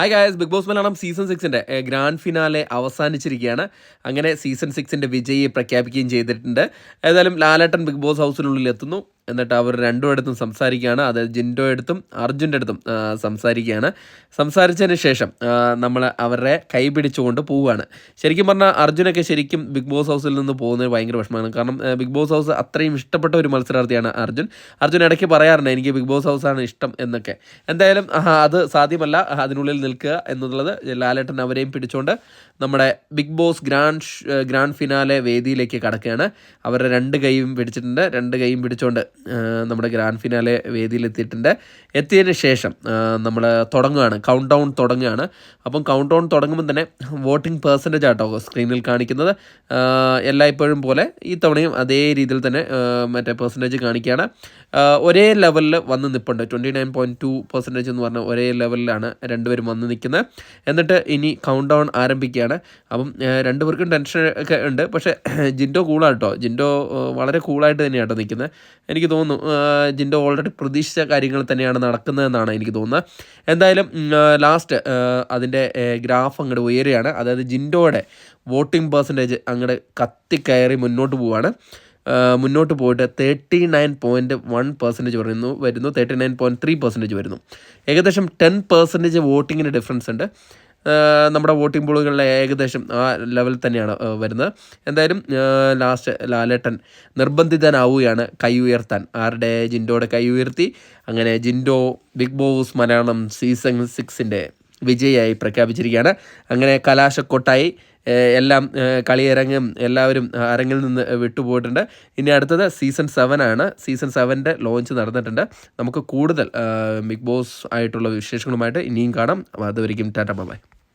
Hi guys big boss Malayalam season സിക്സിന്റെ grand finale അവസാനിച്ചിരിക്കുകയാണ്. അങ്ങനെ season സിക്സിന്റെ വിജയിയെ പ്രഖ്യാപിക്കുകയും ചെയ്തിട്ടുണ്ട്. ഏതായാലും ലാലേട്ടൻ ബിഗ് ബോസ് ഹൗസിനുള്ളിൽ എത്തുന്നു. എന്നിട്ട് അവർ രണ്ടുമിടത്തും സംസാരിക്കുകയാണ്. അതായത് ജിൻഡോ അടുത്തും അർജുന്റെ അടുത്തും സംസാരിക്കുകയാണ്. സംസാരിച്ചതിന് ശേഷം നമ്മൾ അവരെ കൈ പിടിച്ചുകൊണ്ട് പോവുകയാണ്. ശരിക്കും പറഞ്ഞാൽ അർജുനൊക്കെ ശരിക്കും ബിഗ് ബോസ് ഹൗസിൽ നിന്ന് പോകുന്നത് ഭയങ്കര വിഷമമാണ്. കാരണം ബിഗ് ബോസ് ഹൗസ് അത്രയും ഇഷ്ടപ്പെട്ട ഒരു മത്സരാർത്ഥിയാണ് അർജുൻ. അർജുൻ ഇടയ്ക്ക് പറയാറുണ്ട് എനിക്ക് ബിഗ് ബോസ് ഹൗസാണ് ഇഷ്ടം എന്നൊക്കെ. എന്തായാലും അത് സാധ്യമല്ല. അതിനുള്ളിൽ നിൽക്കുക എന്നുള്ളത് ലാലേട്ടൻ അവരെയും പിടിച്ചുകൊണ്ട് നമ്മുടെ big boss grand grand finale വേദിയിലേക്ക് കടക്കുകയാണ്. അവരുടെ രണ്ട് കൈയും പിടിച്ചിട്ടുണ്ട്. രണ്ട് കൈയും പിടിച്ചുകൊണ്ട് നമ്മുടെ ഗ്രാൻഡ് ഫിനാലെ വേദിയിലെത്തിയിട്ടുണ്ട്. എത്തിയതിന് ശേഷം നമ്മൾ തുടങ്ങുകയാണ്. കൗണ്ട് ഡൗൺ തുടങ്ങുകയാണ്. അപ്പം കൗണ്ട് ഡൗൺ തുടങ്ങുമ്പോൾ തന്നെ വോട്ടിംഗ് പെർസെന്റേജ് ആട്ടോ സ്ക്രീനിൽ കാണിക്കുന്നത്. എല്ലായ്പ്പോഴും പോലെ ഈ തവണയും അതേ രീതിയിൽ തന്നെ മറ്റേ പെർസെന്റേജ് കാണിക്കുകയാണ്. ഒരേ ലെവലിൽ വന്ന് നിൽപ്പുണ്ട് twenty nine point two percentage എന്ന് പറഞ്ഞാൽ ഒരേ ലെവലിലാണ് രണ്ടുപേരും വന്ന് നിൽക്കുന്നത്. എന്നിട്ട് ഇനി കൗണ്ട് ഡൗൺ ആരംഭിക്കുകയാണ്. അപ്പം രണ്ടുപേർക്കും ടെൻഷൻ ഒക്കെ ഉണ്ട്. പക്ഷേ ജിൻഡോ കൂളാട്ടോ ജിൻഡോ വളരെ കൂളായിട്ട് തന്നെയാട്ടോ നിൽക്കുന്നത്. എനിക്ക് തോന്നുന്നു. ജിൻഡോ ഓൾറെഡി പ്രതീക്ഷിച്ച കാര്യങ്ങൾ തന്നെയാണ് നടക്കുന്നതെന്നാണ് എനിക്ക് തോന്നുന്നത്. എന്തായാലും ലാസ്റ്റ് അതിന്റെ ഗ്രാഫ് അങ്ങോട്ട് ഉയരുകയാണ്. അതായത് ജിൻഡോയുടെ വോട്ടിംഗ് പെർസെന്റേജ് അങ്ങോട്ട് കത്തിക്കയറി മുന്നോട്ട് പോവുകയാണ്. മുന്നോട്ട് പോയിട്ട് thirty nine point one percentage വരുന്നു വരുന്നു. Thirty nine point three percentage വരുന്നു. ഏകദേശം ടെൻ പെർസെന്റേജ് വോട്ടിങ്ങിന് ഡിഫറൻസ് ഉണ്ട്. നമ്മുടെ വോട്ടിംഗ് പോളുകളിലെ ഏകദേശം ആ ലെവൽ തന്നെയാണ് വരുന്നത്. എന്തായാലും ലാസ്റ്റ് ലാലേട്ടൻ നിർബന്ധിതനാവുകയാണ് കൈ ഉയർത്താൻ. ആരുടെ? ജിൻഡോയുടെ കൈ ഉയർത്തി. അങ്ങനെ Jinto big boss Malayalam season സിക്സിന്റെ വിജയിയായി പ്രഖ്യാപിച്ചിരിക്കുകയാണ്. അങ്ങനെ കലാശക്കൊട്ടായി എല്ലാം കളിയരങ്ങും എല്ലാവരും അരങ്ങിൽ നിന്ന് വിട്ടുപോയിട്ടുണ്ട്. ഇനി അടുത്തത് സീസൺ സെവൻ ആണ്. സീസൺ സെവന്റെ ലോഞ്ച് നടന്നിട്ടുണ്ട്. നമുക്ക് കൂടുതൽ ബിഗ് ബോസ് ആയിട്ടുള്ള വിശേഷങ്ങളുമായിട്ട് ഇനിയും കാണാം. അതുവരെയും ടാറ്റ ബൈ.